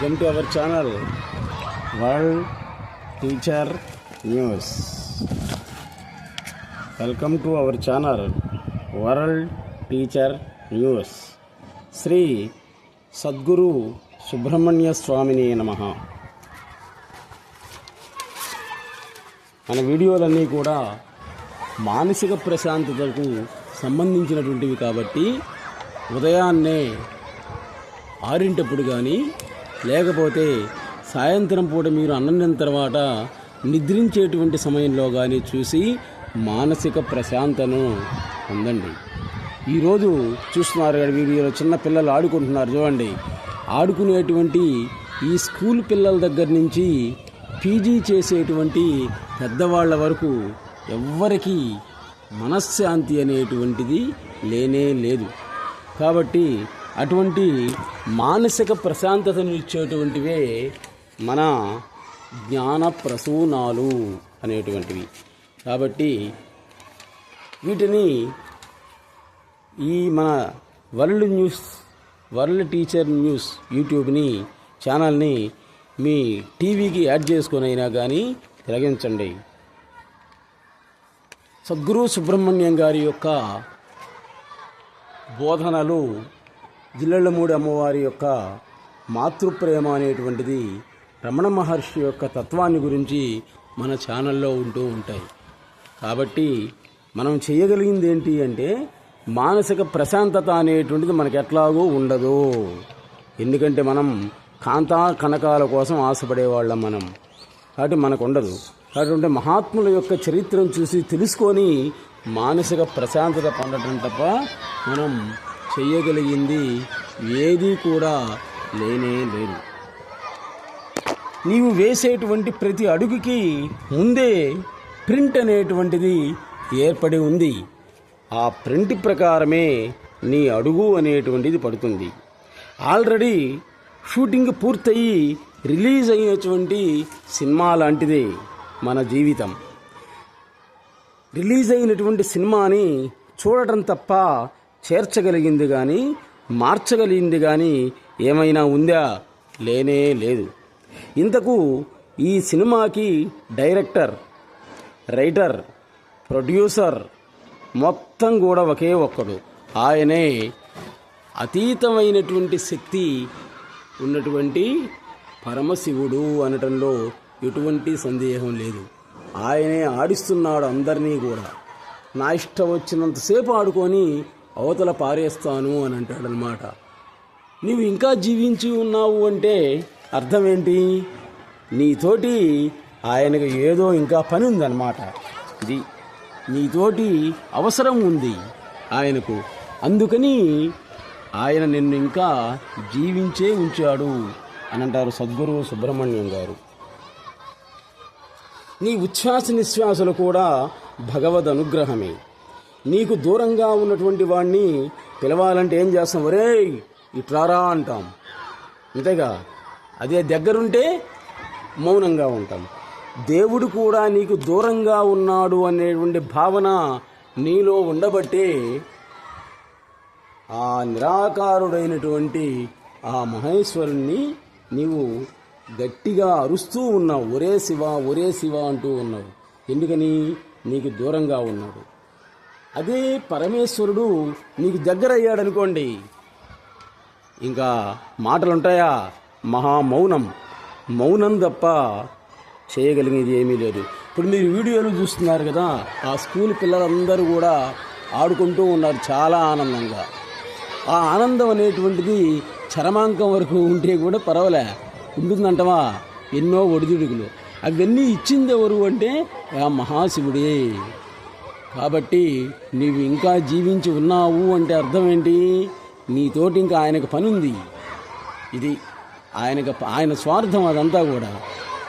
Welcome to our channel world teacher news welcome to our channel world teacher news Shri Sadguru Subrahmanya స్వామిని నమ మన వీడియోలన్నీ కూడా మానసిక ప్రశాంతతకు సంబంధించినటువంటివి కాబట్టి ఉదయాన్నే ఆరింటప్పుడు కానీ లేకపోతే సాయంత్రం పూట మీరు అన్నం తర్వాత నిద్రించేటువంటి సమయంలో కానీ చూసి మానసిక ప్రశాంతను పొందండి. ఈరోజు చూస్తున్నారు కదా వీడియోలో చిన్న పిల్లలు ఆడుకుంటున్నారు చూడండి. ఆడుకునేటువంటి ఈ స్కూల్ పిల్లల దగ్గర నుంచి పీజీ చేసేటువంటి పెద్దవాళ్ళ వరకు ఎవ్వరికీ మనశ్శాంతి అనేటువంటిది లేనే లేదు. కాబట్టి అటువంటి మానసిక ప్రశాంతతను ఇచ్చేటువంటివే మన జ్ఞాన ప్రసూనాలు అనేటువంటివి. కాబట్టి వీటిని ఈ మన world news world teacher news యూట్యూబ్ని ఛానల్ని మీ టీవీకి యాడ్ చేసుకొని అయినా కానీ తిరగించండి సద్గురు సుబ్రహ్మణ్యం గారి యొక్క బోధనలు జిల్లెళ్ళమూడి అమ్మవారి యొక్క మాతృప్రేమ అనేటువంటిది రమణ మహర్షి యొక్క తత్వాన్ని గురించి మన ఛానల్లో ఉంటూ ఉంటాయి. కాబట్టి మనం చేయగలిగింది ఏంటి అంటే మానసిక ప్రశాంతత అనేటువంటిది మనకు ఎట్లాగో ఉండదు. ఎందుకంటే మనం కాంతా కనకాల కోసం ఆశపడేవాళ్ళం మనం. కాబట్టి మనకు ఉండదు కాబట్టి మహాత్ముల యొక్క చరిత్రను చూసి తెలుసుకొని మానసిక ప్రశాంతత పొందడం తప్ప మనం చెయ్యగలిగింది ఏదీ కూడా లేనే లేదు. నీవు వేసేటువంటి ప్రతి అడుగుకి ముందే ప్రింట్ అనేటువంటిది ఏర్పడి ఉంది. ఆ ప్రింట్ ప్రకారమే నీ అడుగు అనేటువంటిది పడుతుంది. ఆల్రెడీ షూటింగ్ పూర్తయి రిలీజ్ అయినటువంటి సినిమా లాంటిదే మన జీవితం. రిలీజ్ అయినటువంటి సినిమాని చూడటం తప్ప చేర్చగలిగింది కానీ మార్చగలిగింది కానీ ఏమైనా ఉందా? లేనే లేదు. ఇంతకు ఈ సినిమాకి డైరెక్టర్ రైటర్ ప్రొడ్యూసర్ మొత్తం కూడా ఒకే ఒక్కడు. ఆయనే అతీతమైనటువంటి శక్తి ఉన్నటువంటి పరమశివుడు అనటంలో ఎటువంటి సందేహం లేదు. ఆయనే ఆడిస్తున్నాడు అందరినీ కూడా. నా ఇష్టం వచ్చినంతసేపు ఆడుకొని అవతల పారేస్తాను అని అంటాడనమాట. నీవు ఇంకా జీవించి ఉన్నావు అంటే అర్థం ఏంటి నీతోటి ఆయనకు ఏదో ఇంకా పని ఉందన్నమాట. ఇది నీతోటి అవసరం ఉంది ఆయనకు. అందుకని ఆయన నిన్ను ఇంకా జీవించే ఉంచాడు అని అంటారు సద్గురు సుబ్రహ్మణ్యం గారు. నీ ఉచ్ఛ్వాస నిశ్వాసలు కూడా భగవద్ అనుగ్రహమే నీకు దూరంగా ఉన్నటువంటి వాడిని పిలవాలంటే ఏం చేస్తాం? ఒరే ఇట్లారా అంటాం. అంతేగా? అదే దగ్గరుంటే మౌనంగా ఉంటాం. దేవుడు కూడా నీకు దూరంగా ఉన్నాడు అనేటువంటి భావన నీలో ఉండబట్టే ఆ నిరాకారుడైనటువంటి ఆ మహేశ్వరుణ్ణి నీవు గట్టిగా అరుస్తూ ఉన్నావు. ఒరే శివ ఒరే శివ అంటూ ఉన్నావు. ఎందుకని? నీకు దూరంగా ఉన్నాడు. అదే పరమేశ్వరుడు నీకు దగ్గర అయ్యాడనుకోండి ఇంకా మాటలుంటాయా? మహా మౌనం మౌనం తప్ప చేయగలిగేది ఏమీ లేదు. ఇప్పుడు మీరు వీడియోలు చూస్తున్నారు కదా ఆ స్కూల్ పిల్లలందరూ కూడా ఆడుకుంటూ ఉన్నారు చాలా ఆనందంగా. ఆ ఆనందం అనేటువంటిది చరమాంకం వరకు ఉంటే కూడా పర్వాలే. ఉంటుందంటవా? ఎన్నో ఒడిదుడుకులు. అవన్నీ ఇచ్చింది ఎవరు అంటే ఆ మహాశివుడే. కాబట్టి నీవు ఇంకా జీవించి ఉన్నావు అంటే అర్థం ఏంటి? నీతోటి ఇంకా ఆయనకు పని ఉంది ఇది ఆయనకు ఆయన స్వార్థం అదంతా కూడా.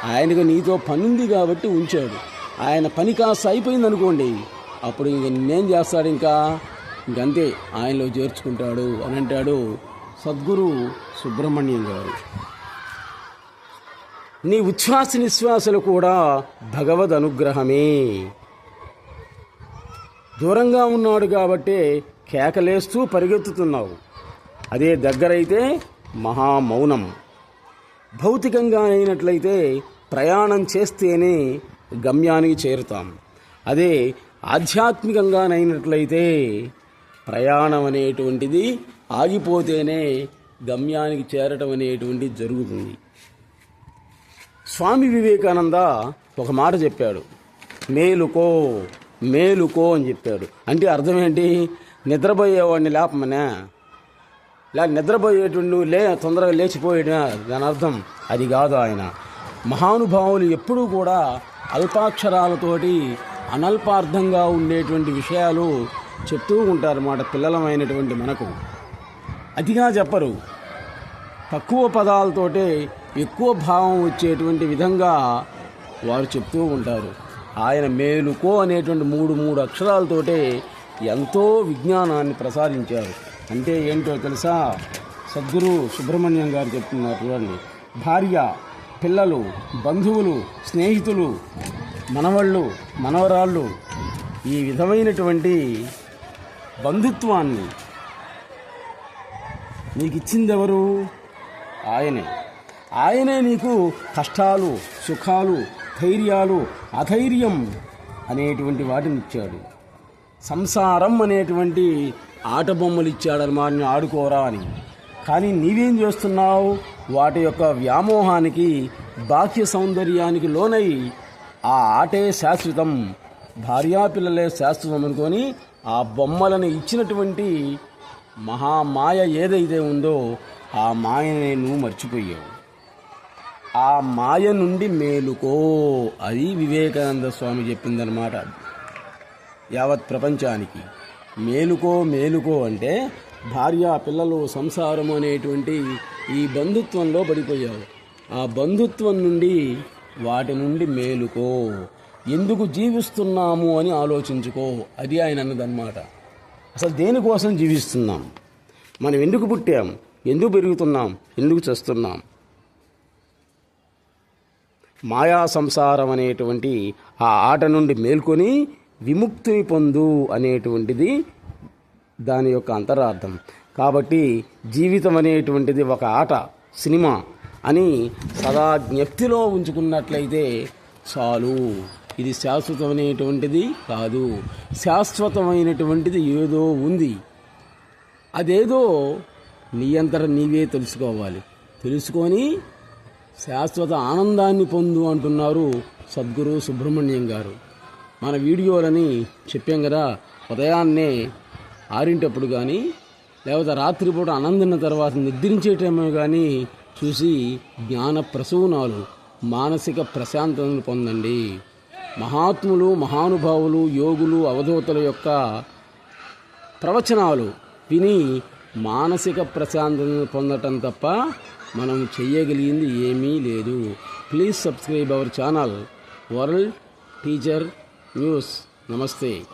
ఆయనకు నీతో పని ఉంది కాబట్టి ఉంచాడు. ఆయన పని కాస్త అయిపోయింది అనుకోండి అప్పుడు ఇంక నిన్నేం చేస్తాడు ఇంకా? ఇంకంతే ఆయనలో చేర్చుకుంటాడు అని అంటాడు సద్గురు సుబ్రహ్మణ్యం గారు. నీ ఉచ్ఛ్వాస నిశ్వాసలు కూడా భగవద్ అనుగ్రహమే దూరంగా ఉన్నాడు కాబట్టే కేకలేస్తూ పరిగెత్తుతున్నావు. అదే దగ్గరైతే మహామౌనం. భౌతికంగా అయినట్లయితే ప్రయాణం చేస్తేనే గమ్యానికి చేరుతాం. అదే ఆధ్యాత్మికంగానైనట్లయితే ప్రయాణం అనేటువంటిది ఆగిపోతేనే గమ్యానికి చేరటం అనేటువంటిది జరుగుతుంది. స్వామి వివేకానంద ఒక మాట చెప్పాడు. మేలుకో. మేలుకో అని చెప్పాడు. అంటే అర్థం ఏంటి నిద్రపోయేవాడిని లేపమనే. లే నిద్రపోయేటువంటి నువ్వు లే తొందరగా లేచిపోయేటా దాని అర్థం అది కాదు ఆయన. మహానుభావులు ఎప్పుడూ కూడా అల్పాక్షరాలతోటి అనల్పార్థంగా ఉండేటువంటి విషయాలు చెప్తూ ఉంటారన్నమాట పిల్లలమైనటువంటి మనకు. అతిగా చెప్పరు. తక్కువ పదాలతోటే ఎక్కువ భావం వచ్చేటువంటి విధంగా వారు చెప్తూ ఉంటారు. ఆయన మేలుకో అనేటువంటి మూడు మూడు అక్షరాలతోటే ఎంతో విజ్ఞానాన్ని ప్రసాదించారు. అంటే ఏంటో తెలుసా? సద్గురు సుబ్రహ్మణ్యం గారు చెప్తున్నారు చూడండి. భార్య పిల్లలు బంధువులు స్నేహితులు మనవళ్ళు మనవరాళ్ళు ఈ విధమైనటువంటి బంధుత్వాన్ని నీకు ఇచ్చింది ఎవరు ఆయనే. ఆయనే నీకు కష్టాలు సుఖాలు ధైర్యాలు అధైర్యం అనేటువంటి వాటిని ఇచ్చాడు. సంసారం అనేటువంటి ఆట బొమ్మలు ఇచ్చాడనమాట నేను ఆడుకోరా అని. కానీ నీవేం చేస్తున్నావు? వాటి యొక్క వ్యామోహానికి బాహ్య సౌందర్యానికి లోనై ఆ ఆటే శాశ్వతం భార్యాపిల్లలే శాశ్వతం అనుకొని ఆ బొమ్మలను ఇచ్చినటువంటి మహామాయ ఏదైతే ఉందో ఆ మాయనే నువ్వు మర్చిపోయావు. ఆ మాయ నుండి మేలుకో అది వివేకానంద స్వామి చెప్పిందనమాట యావత్ ప్రపంచానికి మేలుకో మేలుకో అంటే భార్య పిల్లలు సంసారం అనేటువంటి ఈ బంధుత్వంలో పడిపోయావు. ఆ బంధుత్వం నుండి వాటి నుండి మేలుకో. ఎందుకు జీవిస్తున్నాము అని ఆలోచించుకో. అది ఆయన అన్నదన్నమాట. అసలు దేనికోసం జీవిస్తున్నాం? మనం ఎందుకు పుట్టాం? ఎందుకు పెరుగుతున్నాం? ఎందుకు చేస్తున్నాం? మాయా సంసారం అనేటువంటి ఆ ఆట నుండి మేల్కొని విముక్తిని పొందు అనేటువంటిది దాని యొక్క అంతరార్థం. కాబట్టి జీవితం అనేటువంటిది ఒక ఆట సినిమా అని సదా జ్ఞప్తిలో ఉంచుకున్నట్లయితే చాలు. ఇది శాశ్వతమైనటువంటిది కాదు. శాశ్వతమైనటువంటిది ఏదో ఉంది. అదేదో నీ నీవే తెలుసుకోవాలి. తెలుసుకొని శాశ్వత ఆనందాన్ని పొందు అంటున్నారు సద్గురు సుబ్రహ్మణ్యం గారు. మన వీడియోలని చెప్పాం కదా ఉదయాన్నే ఆరింటప్పుడు కానీ లేకపోతే రాత్రిపూట అనందిన తర్వాత నిద్రించేటమే కానీ చూసి జ్ఞాన ప్రసూనాలు మానసిక ప్రశాంతతను పొందండి. మహాత్ములు మహానుభావులు యోగులు అవధూతల యొక్క ప్రవచనాలు విని మానసిక ప్రశాంతతను పొందటం తప్ప మనం చెయ్యగలిగింది ఏమీ లేదు. Please subscribe our channel world teacher news నమస్తే